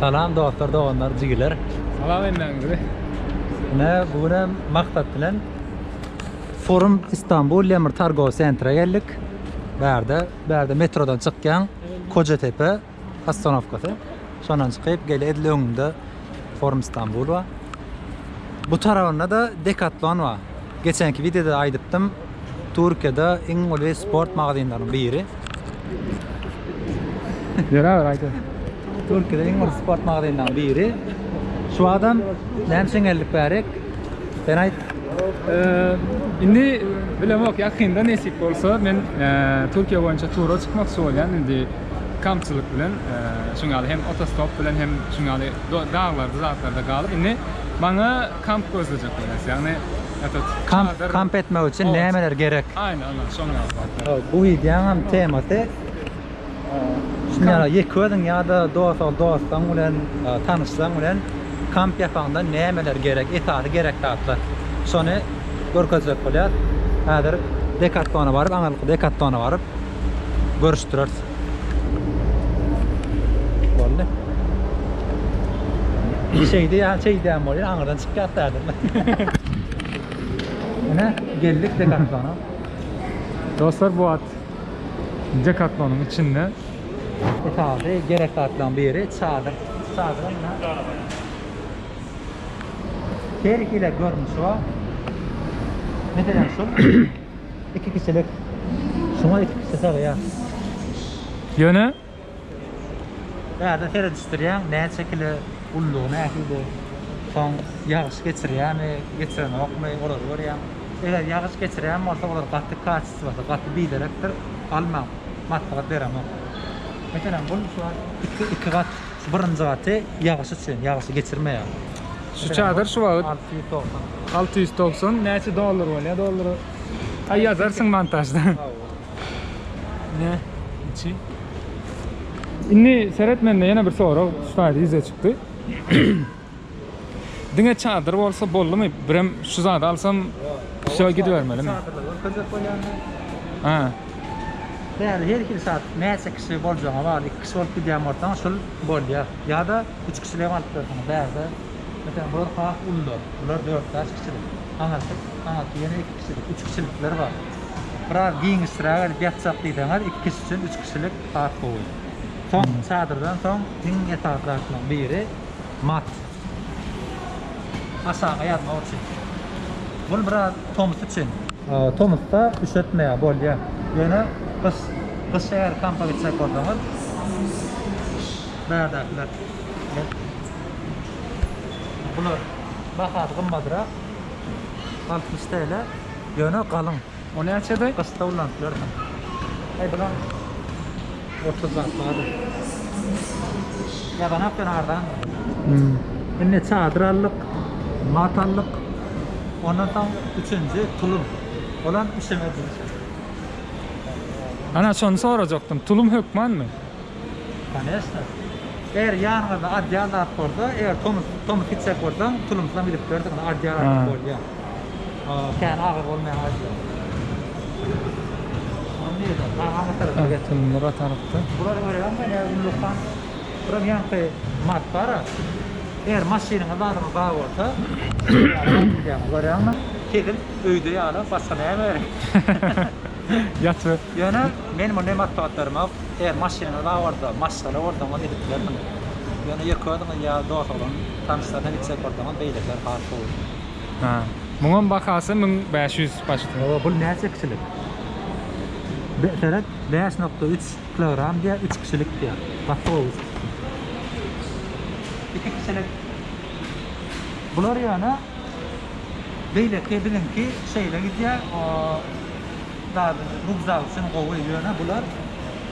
Salam dostlar, doğanlar, jigiler. Salam ennäňizde. Ne bugün maksat bilen Forum İstanbul Lemir Targo Center'a geldik. Berde, berde metrodan çıkkan Kocatepe Astanovkası. Şondan çıkıp gele edil öňünde Forum İstanbul var. Bu tarafında da Decathlon var. Geçenki videoda aydıptım. Türkiye'de en ulu sport mağazalarından biri. Beraber aýdy. Türkiye'de en ulu sport mağazalarından biri. Şu adam Nemsen geldik berek. Ben ayt Eee, indi bilemok ýakynda nesip bolsa men eee, Türkiýe boýunça tura çykmakçy bolýan indi kampçylyk bilen eee, şuňaly hem otostop bilen hem do- dağlarda zatlarda galyp indi bana kamp bolas. Ýagny etet kamp, kamp etmek için nemeler gerek? Aynen aynen şoňa. Bu videonun teması Şunlara yeködün ya da dost ol dostdan bilen e, tanışsan bilen kamp yapanda nemeler gerek, etaty gerek tatlar. Şonu görkezek bolýar. Häzir Decathlon'a barıp, aňalyk Decathlon'a barıp görüşdirýär. Boldy. Bir şeydi ya şey diýen bolýar, aňardan çykyp ýatdardy. Ene geldik Decathlon'a. Dostlar bu at Decathlon'un içinde Etaty gerek tatlan biri çadır. Çadırın ne? Tehlikeli görmüş o. Ne denen şu? iki kişilik. Şuna iki kişi tabi ya. yöne Ya da tere düştürüyen ne şekilde ullu ne şekilde son yağış geçiriyen mi geçiren mu olur var ya. Eğer yağış geçiriyen mi olsa olur katı kaçısı varsa katı bir direktir almam. Matkat veremem. Mesela bu şu iki, iki kat birinci katı yağış için yağışı geçirmeye. şu çadır şu wagt 690. 690 näçe dollar bolýar dollary. Ay ýazarsyň montajda. Ne? İçi. Inni seretmende yana bir soru şuýdy ýüze çykdy. Diňe çadır bolsa boldymy? Birem şu zat alsam şöyle gidivermelimi? Ha. Yani her iki saat neyse kişi bolacağına var, iki kişi olup gidiyen ortadan şul bol ya. Ya da üç kişiliğe alıp dörtünü beyazda. Mesela bunlar hak ullu, bunlar dört taş kişilik. Anlattık, anlattık yine iki kişilik, üç kişilikler var. Birer giyin ıstırağa gelip yatsak deydenler iki kişi için üç kişilik hak koyuyor. Son çadırdan son din etatlarından biri mat. Aşağı yatma için. Bu biraz Thomas için. Thomas'ta üşütmeye bol ya. Yani kız kız eğer kampa gitsek oradan Neradakiler? Bunlar bakat kımmadıra 60 TL yönü kalın. O näçede? Kısta ulantılar. Ay bulan 30 atladı. Ya ben yaptın aradan. Hmm. Şimdi çadırallık, matallık, ondan tam üçüncü tulum. Olan işemedi. Ana şonu soracaktım. Tulum hökmanmy? Конечно. Eğer yanında adyalar orada, eğer Thomas Thomas gitsek oradan tulumdan bilip gördük ama adyalar Ha. orada. Aa, kendi ağır olmayan adyalar. Anlıyor da, ben anlatırım. Evet, tulumlar o tarafta. Bular öyle ama ne ulukan. Buram yankı mat var. ha. Eğer maşinin adamı bağ orta, yani böyle ama kedil öydü yani başka ne yemeğe. Yatı. Yani benim ne matbaatlarım yok. Eğer maşinin bağ orada, maşları orada mı dedikler mi? Yani yakıyordum ya dost olan tanışlardan gitsek orada beylikler harika olur. Ha. Muňa bakasy 1500 başdy. O bu ne kişilik? Mesela 5.3 kilogram diye 3 kişilik diye. Bak o. İki kişilik. Bunlar yani böyle ki bilin ki şeyle gidiyor o rugzal için kovuyor yani bunlar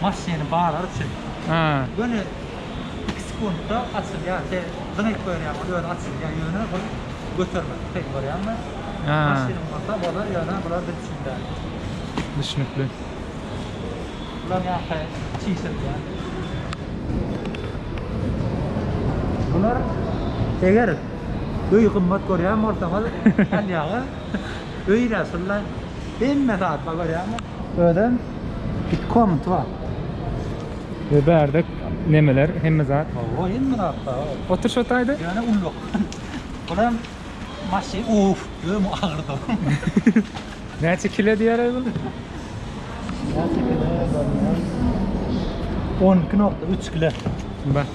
maşini bağlar için. Ha. Böyle iki sekundda böyle yapıyor böyle açın ya yönü bunu götürme. Tek. Ha. Maşinin olsa bunlar yani bunlar bir içinde. Düşünükli. Ulan ya hay, çiğsin ya. Bunlar eğer öy kımmat görýän bolsaňyz, hal ýagy öy rasullar hemme saat görýärmi? Öden bir komut var. Ve berde nemeler hemme zat. O hem rahatda. Otur şotaydı. Yani unluk. Ulan maşi uf, öm ağırdı. Näçe kilo diýerler bu? 10.3 kilo. Bak.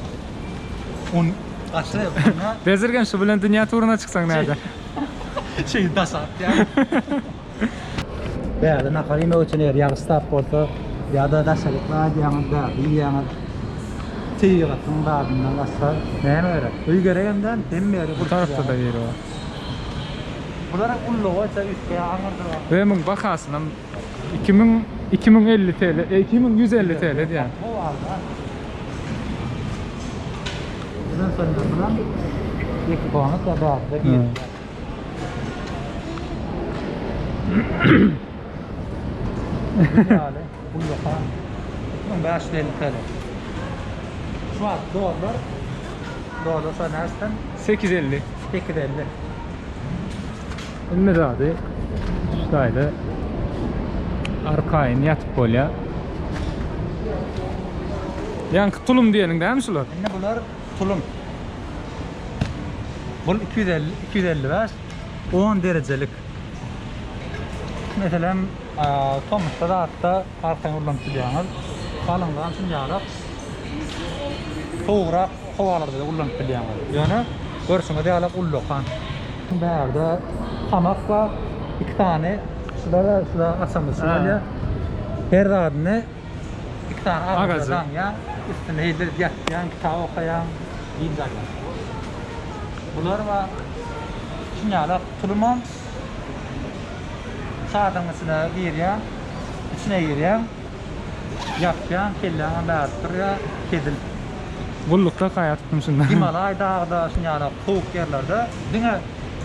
10 kaçta yapına Bezirgen şu bilen dünya turuna çıksan näde? şey dasat ya. Bäde nafarymy üçin er ýagy stap bolsa ýa-da daşalyklar ýa-da bäde ýa-da Tiygatın dadından başka näme gerek? Uy geregenden hem beri Bu tarafta da yeri var. Bulara ulluğa ise üstüye ağırdı. Ve mun bakasynam 2000 2050 TL, e, 2150 TL diýär. Bu var da. Bundan sonra bundan iki puanı da dağıtı bir. Hı. Yani ulluğa. Bunun 550 TL. Şu an dolar dolar sonra nereden? 850. 850. Ne zady? Şulaydı. Arkaýyn ýatyp bolýa. Ýani tulum diýeniň dämi şular? Şimdi bunlar tulum. Bu 250 255 10 derecelik. Mesela Tomus'ta da hatta arkan ulan tutuyorlar. Kalıngan için yağrak soğurak kovalarda da ulan tutuyorlar. Yani görsünüz yağrak ullokan. Berde hamak var. iki tane şurada da şurada asamız. Her radine iki tane Agazı. ağızdan ya. Üstüne heydir yatyan, kitap okuyan, yiyecekler. Bunlar var. Şimdi yağrak tulumam. Sağdan içine giriyor. içine giriyor. Yapyan, kelleğine bäärtdir ya, kedil. Bullukda gaýatpym şunda. Himalay dağda, şimdi yağrak soğuk yerlerde diňe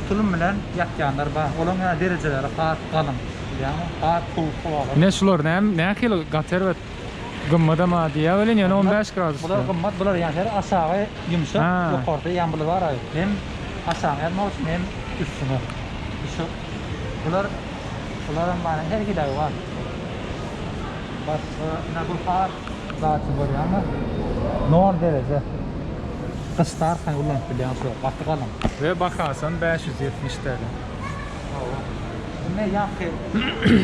tulum bilen yapyanlar var. Olan ya dereceleri qaat qalın. Yani qaat soğuk soğuk. Ne şular näme näme kilo gater we gımmada ma diýä bilen ýani 15 gradus. Bular qımmat, bular yani aşağı yumuşak, yukarıda yağmurlu var. Hem aşağı hem olsun hem üstüne. Şu, bular, buların bana her dağı var. Bak, ne bu far zaten var ama 10 derece. Kıstar kan ulan bilen şu, vakti kalın. Ve bakasan 570 TL. Ne yaptı?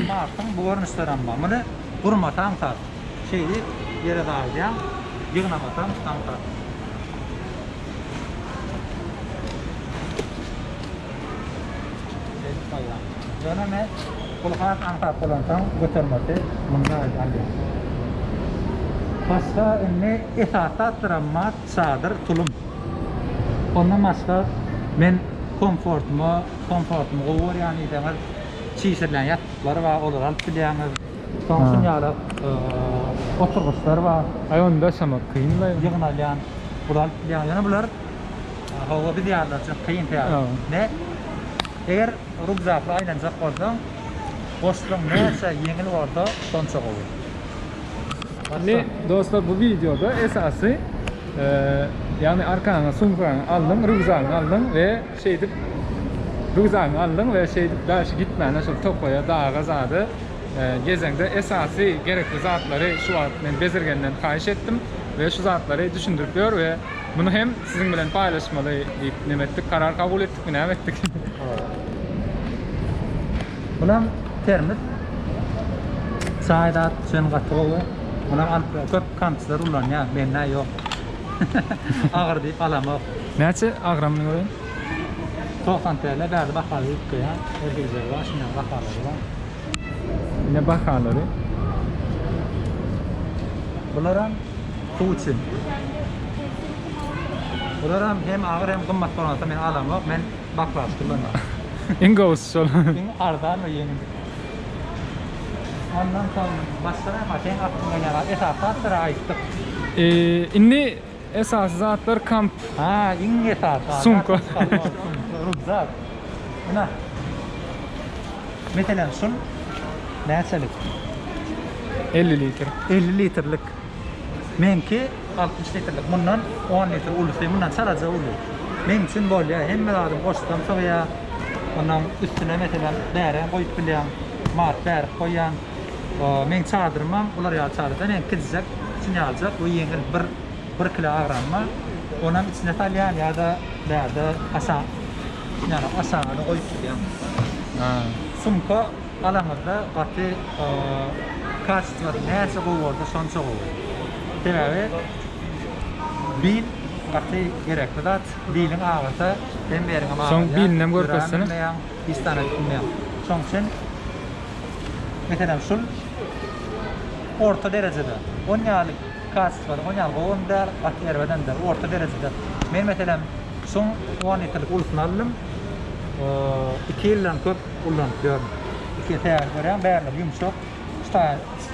Martın bu görünüşler ama. Bunu kurma tam tar. Şeydi yere dağılacağım. Yığınama tam tam tar. Ne? Kulhat angkat kulantang götürmesi munda alıyor. Başka ne esasat dramat sadır tulum. Ondan başka men komfortmu, komfortmu olur yani demir çiğsirlen yatlar var, bilyaniz. Sonsun Ha. yarab, oturguşlar var, Ay onda yaşamak kıyın da. yığınalan, bular bilyan. Yani bular hava bir diyarlar için kıyın tiyar. Ha. Ne? Eğer rugzakla aylanacak olsan, boşluğun neyse yengil orada son çok olur. Ne dostlar bu videoda esası eee yani arkana sumkağını aldın, rüzgarını aldın ve şeydi rüzgarını aldın ve şeydi belki gitmene şu topoya dağa gazadı eee gezende esası gerekli zatları şu an ben bezirgenden kayiş ettim ve şu zatları düşündürüyor ve bunu hem sizin bilen paylaşmalı deyip ne ettik, karar kabul ettik mi ne ettik. Bulan termit çayda sen gatı olu. Bulan alıp köp kampçılar ulan ya benne yok. Ağır deyip alamak. Neçe ağramını görün? 90 TL verdi bakalım yıkkı ya. Erkekler var şimdi bakalım var. Ne bakarları? Bunlar su için. Bunlar hem ağır hem kımmat olan men alamak men baklaz kullanmam. Ingos şol. Ardan ve yeni. Ondan sonra başka ne var? Sen aklına gelen esasatlara aittik. Eee inni esas zatlar kamp Ha, inge saat. Sumko. Rugzak. Ana. Mesela sun neçelik? 50 litre. 50 litrlik. Menki 60 litrlik. Bundan 10 litre ulu. Bundan sadece ulu. Men için böyle hem lazım koştum soya. Ondan üstüne mesela bären koyup bilýän, mat bär koyan. Men çadırmam, ular ya çadırda men kizjak, için alacak. Bu yengil bir bir kilo agranma. Onun içinde talyan ya da berde asan. Yani asanını koyup gidiyor. Ha. Sumka alanında qatı kaçtır neyse bu orada son çok olur. Demek bil qatı gerekli dat bilin ağırta ben berin ama Soň bilinem görkezsene. Ben istana bilmem. Soň için mesela şul orta derecede 10 yağlık kasvadan 10 yağlık 10 der, at erveden der, orta derecede. Men meselem son 10 yıllık ulusun aldım. 2 e, yıldan köp ullanıp gördüm. 2 yıl teyar görüyorum, bärler yumuşak.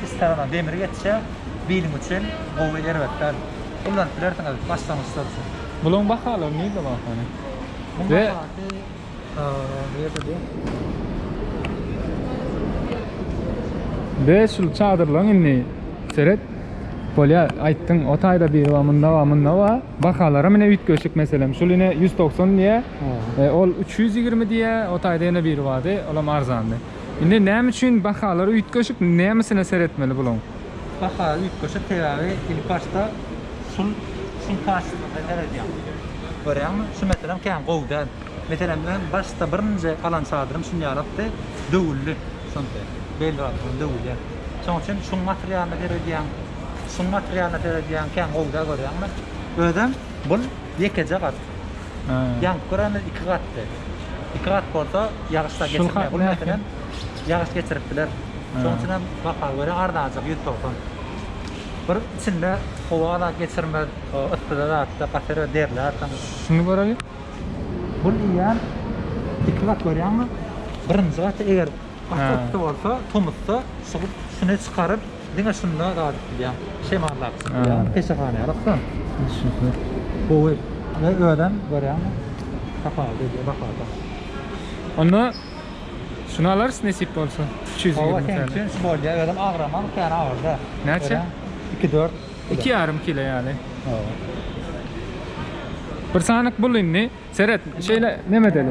İstaradan demir geçse, bilim için ovu ervetler. Ullanıp bilerden alıp başlamış sarısın. Bulun bakalım, neydi bakalım? Ve... Ee, ne yapayım? 5 yil çadırlan inni. Seret polya aytdың otayda bir berwa mundava mundava bahalari mine uyt köşük meselem. Şuline 190 diye. E, ol 320 diye otayda yana berwadi olam arzandı. İndi näme üçin bahalari uyt köşük ne nämisine seretmeli bulan bahalari uyt köşük tebabi ilk başta sun sun karşılığında derediyan görýärmi şu meselem käm gowdan meselem başda birinji alan çadyrym şun ýarapdy döwüllü şonda Dövüllü. Son için şun materyalını verediyen, şun materyalını verediyen kan qovda görüyor musun? Ödem bul kat. Ha. Yan kuranı iki kattı. İki kat Bu ne mesela ekan? yağış geçiriptiler. Ha. Son için bakar böyle ardacık yüz topun. Bir içinde hava da geçirme, ıttıda da katırı derler. Şunu görelim. Bu iyan iki kat görüyor musun? Birinci kat ıttı olsa, tumutsa, sıkıp şunu çıkarıp Dine şunda da diyen şey mallar Ha. diyen peşehane yaptın. Bu ve öden görüyor musun? Kapalı diye bakalım. Onu şunu alırız nasip olsa. 220 Hava TL. temkin şu bolya ödem ağraman kâr ağırda. Neçe? 2 4 2 yarım kilo yani. Bir sanık bul inni. Seret şeyle ne medeli?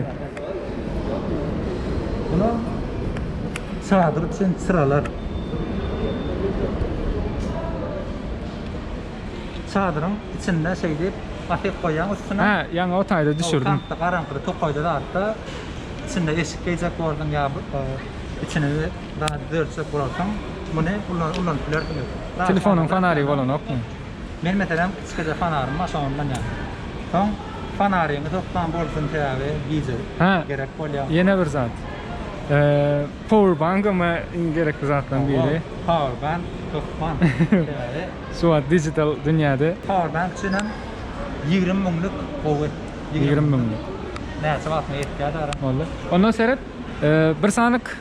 Bunu sağdırıp sen sıralar. Çadırın içinde şey deyip afet koyan üstüne. Ha, yani o tayda düşürdüm. Kampta karanlıkta tok koydu da hatta içinde eşik geyecek oradan ya e, içine daha dörtsek bıraksam bu ne? Ulan ulan flör flör. Telefonun fanari falan yok mu? Ben mesela çıkacak fanarım var sonundan yani. Tamam. Fanarını toptan borcun tedavi giyecek. Ha, Gerek kolya. yine bir zat. Ee, power bank ama gerekli zattan biri. Powerbank, tedavi. Şu an dijital dünyada Powerbank için 20 mumluk kuvvet. 20 milyon. Ne sabah yetkili ara. Oldu. Ondan seret e, bir sanık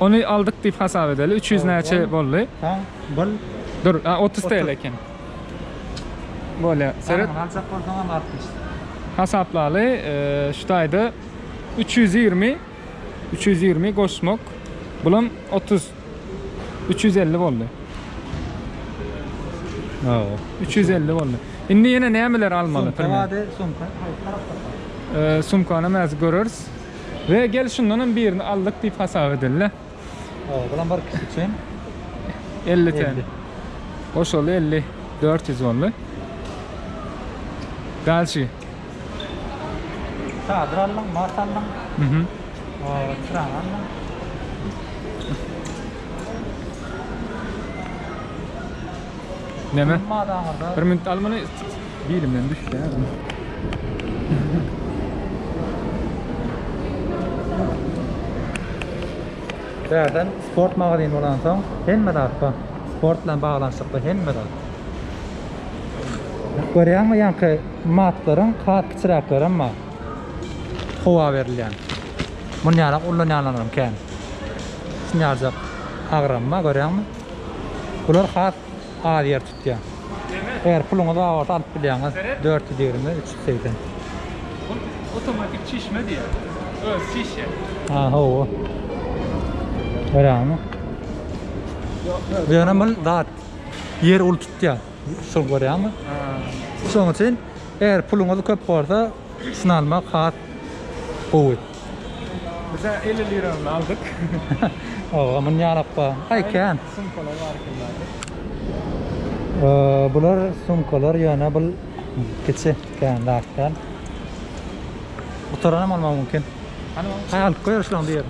onu aldık deyip hesap edeli. 300 Oldu. neçe boldu. Tamam. Bul. Dur, ha, 30 TL 30. eken. Böyle seret Seret. Alacak oradan 60. hesaplalı e, şutaydı 320 320 koşmak bulan 30 350 oldu. Oo. 350 oldu. Şimdi yine nemeler almalı? Sumka Firma? vade sumka. E, sumkanı mez görürüz. Ve gel şundan birini aldık deyip hesap edildi. Oo, bulan bir kişi için 50 TL. 50. Hoş oldu 50. 400 oldu. Dalşı. Çadır alın, mat alın. Çıran alın. Neme? Bir minut almanı birimden düştü. ya. Derden sport mağazin olan soň hemme dakka sport bilen baglanşykly hemme dak. Görýärmi ýanky matlaryň kat kiçiräkleri ama howa berilýän. Bunu ýarak ullanýanlarym kän. Sinýarjak agramma görýärmi? Bular hat adi yer tutýan. Eğer puluňy da awat alyp bilýäňiz 420 380. Otomatik çişme diye. Öz şişe. Ha ho. Görýärmi? Ýöne bul dat yer ul tutýan. Şol görýärmi? Şoň üçin eğer puluňyz köp bolsa sınalmak hat gowy. Bize 50 lira aldık. O, aman ýarap ba. Ay kän. Sumkalar var kimlerde. Ee, bular sumkalar yana bu kiçi kan laktan. Bu tarafdan alma mümkün. Ha alıp koyar şulan diyelim.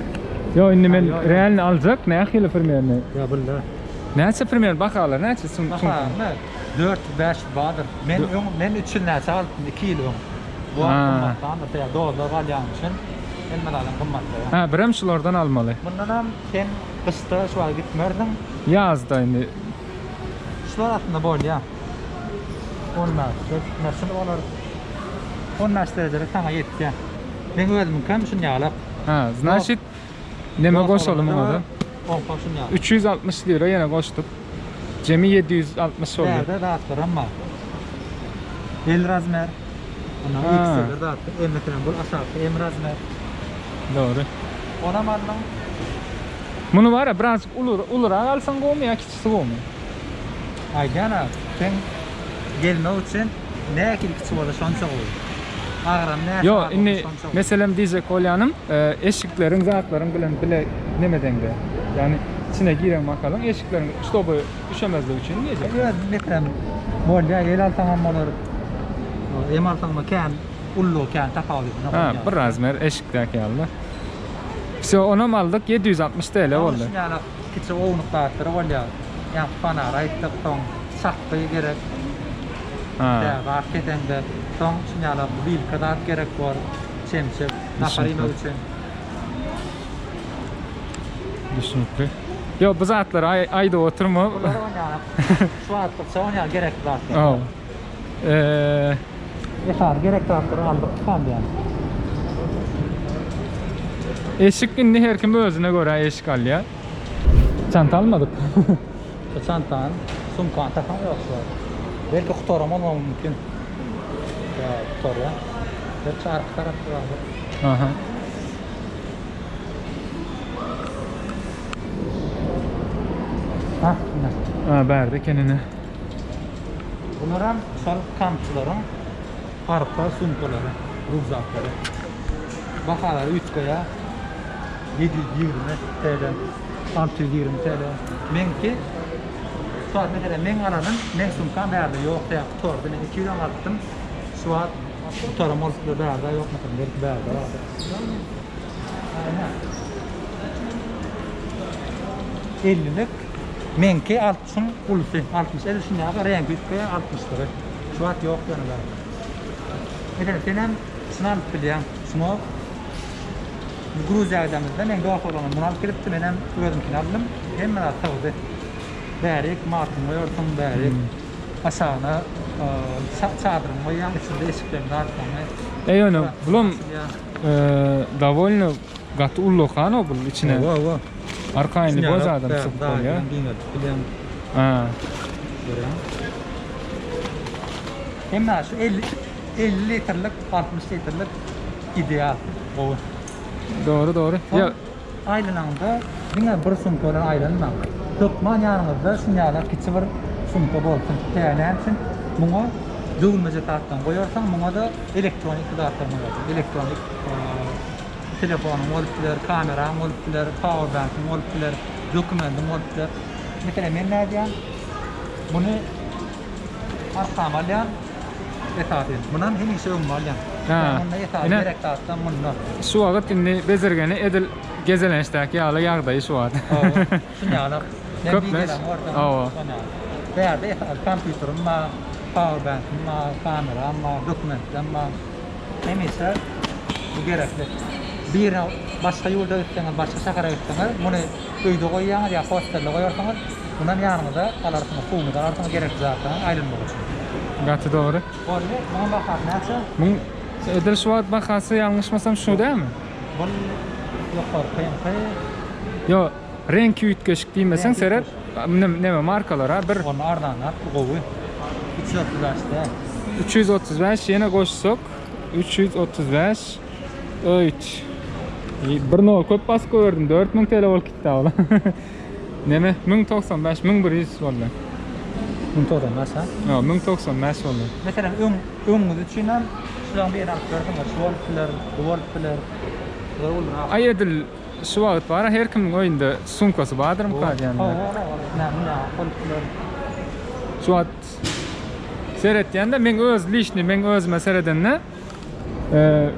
Yo indi men Ha, yo, yo. realni aljak, ne xili primerni? Ya bular. Näçe primer bakalar, näçe sum sum. Aha, ne? 4 5 badır. Men men üçün näçe aldım 2 yıl. Bu kımmatdan da ya dolar alyan üçün Elmaladan kımmatda. Ha, biram şulardan almaly. Bundan ham sen kışta şu an gitmerdin. Yazda indi. Şular altında bol ya. Olmaz. Nasıl olur? Olmaz derecede sana yetti ya. Ben özüm kam şunu yalap. Ha, значит, neme goşalım ona da. 10 koşun yalap. 360 lira yine koştuk. Cemi 760 oldu. Nerede dağıtlar ama. El razmer. Ondan Ha. ikisi bir dağıttı. Emretinen bul aşağı em razmer. Doğru. Ona mallan. Bunu var ya biraz ulur ulura alsan gomu ya kiçisi gomu. Ay gana sen gelme için ne ekil kısı oldu şansa oldu. Ağram ne Yo, inni meselem diyecek olyanım e, eşiklerin zatların bilen bile nemeden de. Yani içine giren bakalım eşiklerin stopu düşemezler için diyecek. Evet, metrem. Bol ya el altan olur. Em altan mı kan ullu kan takalı. Ha, bir razmer eşikteki aldı. İşte ona mı aldık 760 TL oldu. Yani kiçi oğunluk dağıtır ol ya. Ya bana rayttık ton sakkı gerek. Ha. Ya var ketende ton şunyalı bil kadar gerek var. Çemçep. Nafarime için. Düşünüklü. Yo bu zatlar ay, ayda oturma. Oynayalım. Şu attık sonra gerek dağıtır. Oh. Ee, Yeter gerek dağıtır aldık kan yani. eşik indi her kim özüne göre eşik al ya. Çanta almadık. Çantan, sumkan takan yok şu an. Belki kutoram olmam mümkün. Ya kutor ya. Belki arka tarafta var. Aha. Yine. Ha berdi kendine. Bunlar hem kampçıların arka sumkaları, rüzakları. Bakaları 3 koya 720 TL, 620 TL. Men ki Suat mesela men alanın men sumkan nerede yok ya kutordu. Ben 2 euro attım. Suat kutoram olup da nerede yok mesela belki var. Aynen. 50'lik menki 60'ın ulfi 60 50 şimdi aga renk ütke 60 lira şu at yok yani ben Mesela sen hem sınav bilen sınav Gruziya'damızda men doğal olanı bunu alıp gelipti men hem özümkini aldım hem ben atıldı Bärik martın koyorsun bärik aşağına çadırın koyan içinde eşiklerini atlamaya Ey onu bulum e, довольно gat ullu kan o bunun içine. Wow, wow. Arkayını boz adam sıkıp ya. Bilen Ha. Hem şu 50 50 litrelik 60 litrelik ideal bu. Doğru doğru. Ya Aylananda yine bir sumka olan aylanma. Tutman yanımızda şunyalar kiçi bir sumka bolsun. Yani için buna dövülmece tarttan koyarsan buna da elektronik dağıtlar koyarsın. Elektronik e, telefonun oluplar, kameran oluplar, power bank'ın oluplar, dokumentin oluplar. Mesela men ne diyen? Bunu arkam alyan etat edin. Bundan hem işe ömüm alyan. Ha, Bundan etat yine- gerek dağıttan bundan. şu wagt indi bezirgeni edil gezelenişdeki ýaly ýagdaýy şu wagt. Şunyalar. Köp mes. Awa. Berde kompüterim ma, power bank'im ma, kameram ma, dokumentim ma. Neyse bu gerekli. Bir başka yolda gitseniz, başka şehre gitseniz, bunu köyde koyuyorsunuz ya hostelde koyuyorsunuz. Bundan yanınızda alarsınız, suyunu da alarsınız gerek zaten ayrılmak için. Gaty doğru. Bana bakar neyse, Mun edil şu kıyım kıyım. Yo, renk üýtgeşik diýmesen Renk seret üýtgeşik. neme markalar ha bir Onun ardından kovu. 335'te. 335 yine koşsak 335 Öýt. Bir no köp bas gördüm 4000 TL bol gitdi ola. Neme 1095 1100 boldy. Bunu todan mesela. Yo 1095 boldy. Mesela ön önümüz için hem şuan bir yer alıp gördüm var. Şu olpiler, bu olpiler. Bu olur. Ay edil şu wagt bar her kimin öýünde sumkasy bardyr mı kar yani. At seyretgende men öz lişni men özüme seyredende e,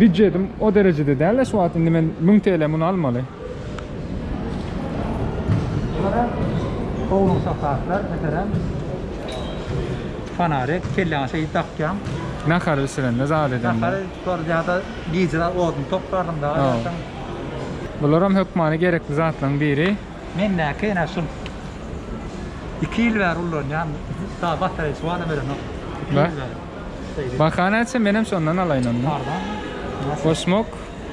büdjetim o derecede değil şu indi men 1000 TL bunu almalı. Kovulun saatler mesela şey takkan. Ne kadar sürende zat edende. Nakar yukarıda giyiciler odun toplardım da. Ha. Bularam hükmani gerekli zatlan biri. Men ne kene sun. İki yıl ver ulun ya. Daha batarya şu anda verin. İki yıl Ver. ver. Bakana etse benim sondan alayın onu. Pardon. Kosmok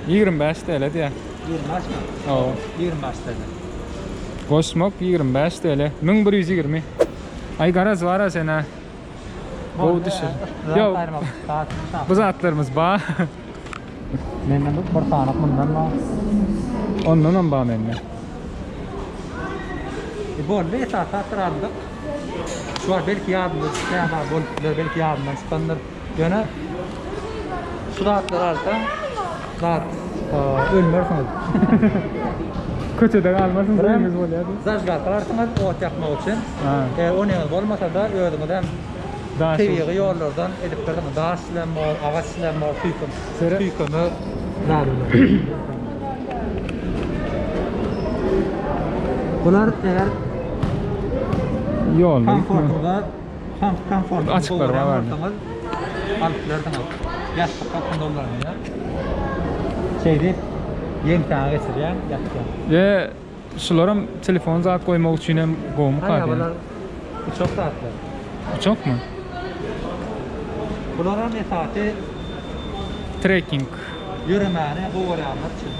25 TL diye. 25 mi? Oo. 25 TL. Kosmok 25 TL. 1120. Ay garaz var ha sene. Bu düşür. Yok. Bu zatlarımız bağ. Menden bu bir tane bundan mı? Ondan on bağ menne. E bol ve saat aldık. Şu var belki var. Bol belki yardımdan çıkanlar. Yöne şu rahatlar arka. Rahat e, ölmüyorsunuz. Kötüde kalmasın Bırak. suyumuz oluyor. Zajgar kalarsınız ot yapmak için. Eğer o neyiniz olmasa da ödümüden Daha yollardan edip verdim. Daha silen var, ağaç silen var, tüyküm. Sere- Tüykümü verdim. Bunlar eğer Yol. Komfortuda kom komfortu Açıklar var, var. Alıplardan al. Yastık kapında olur ya. Şey deyip yem tane geçirgen yatkan. Ve şularım telefon zat koymak için hem gomu Hayır kaldı. bunlar bu çok rahatlar. Çok mu? Bunların esası Trekking. yürüməni bu oryanlar için.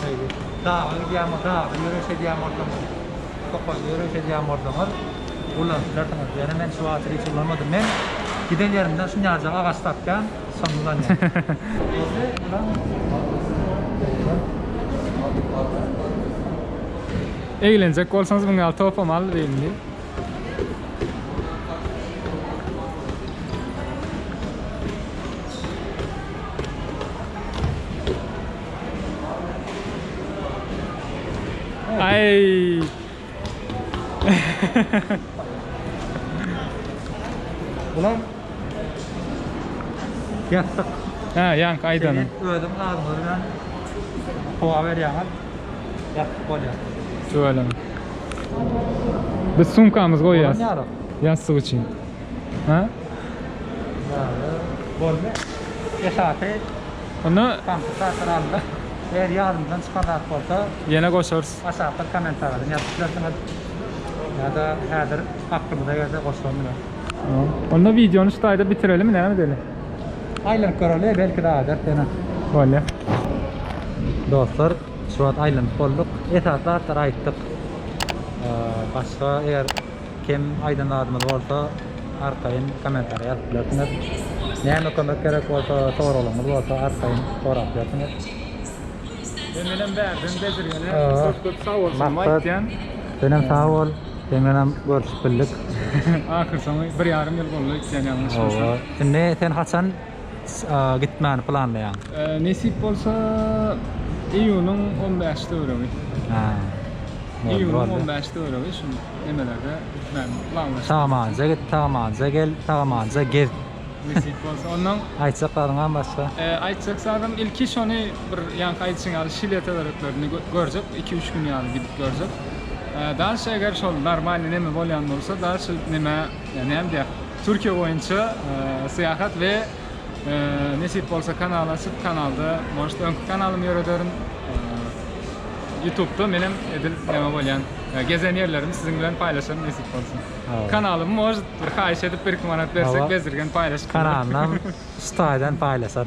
Şey deyip. Dağı gidiyen dağı yürüyüşe diyen ortamı. Kopa yürüyüşe diyen ortamı. Kullanışlar tanıdı. Yani ben şu atırı hiç kullanmadım. Ben giden yerimden şu nyarca ağaç tapken sonundan yani. Eğlenecek olsanız bunu al topamalı değil mi? Ay. Ulan yattık. Ha yank aydanı. Seni ödüm ağzımı bilen kova veriyorlar. Yattık oluyor. Şöyle mi? Biz sumkamız. Ulan yarım. Yastık için. Ha? Bolme. Esate Onu kampı saatler aldı. Eğer yardımdan çıkan olsa yine koşarız. aşağıda komentarlarını yapıştırırsınız. Ya da herdir aklımıza gelse koşulmuyor. Tamam. Onda videonu şu tayda bitirelim mi? Ne edelim? Island Korolu belki daha der seni. Böyle. Dostlar, şu an Island bolduk. Etatlar tara ayttık. Ee, başka eğer kim aydınladığımız olsa arkayın komentar yazıp Neyme kömek gerek olsa sorulumuz olsa arkayın sorap yapınız. Benim. Aa. Çok çok sağ olsun. Maksat- Maytyan. Senem sağ ol. Senem görüşüp bildik. Ahir sana bir yarım yıl oldu ikisiyen yanlış olsa. Şimdi sen Hasan gitmeni planlayan. Ee, Nesip olsa İyun'un 15'te uğramış. İyun'un Oldu. 15'te uğramış. Şimdi nemelerde gitmem. Lanmış. Tamanca git, tamanca gel, tamanca gez. Nesip olsa Ondan Aytacaklarından başka. e, aytsak zaten ilk iş onu bir yank aytsın yani şilet olaraklarını görecek. 2-3 gün yani gidip görecek. Ee, daha şey eğer şol normal neme bolyan olsa daha şu neme yani hem de Türkiye boyunca e, seyahat ve e, nesip olsa kanal açıp kanalda может önkü kanalımı yürüdürüm e, YouTube'da benim edil neme bolyan e, gezen yerlerimiz sizin bilen paylaşan nasip olsun. Evet. Kanalımı oz bir hayş edip bir kumanat versek evet. bezirgen paylaşıp. Kanalımdan staiden paylaşan.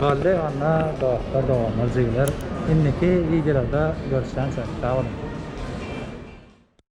Halde anna dostlar, doğanlar, zeyler. İndiki videolarda görüşen. Sağ olun.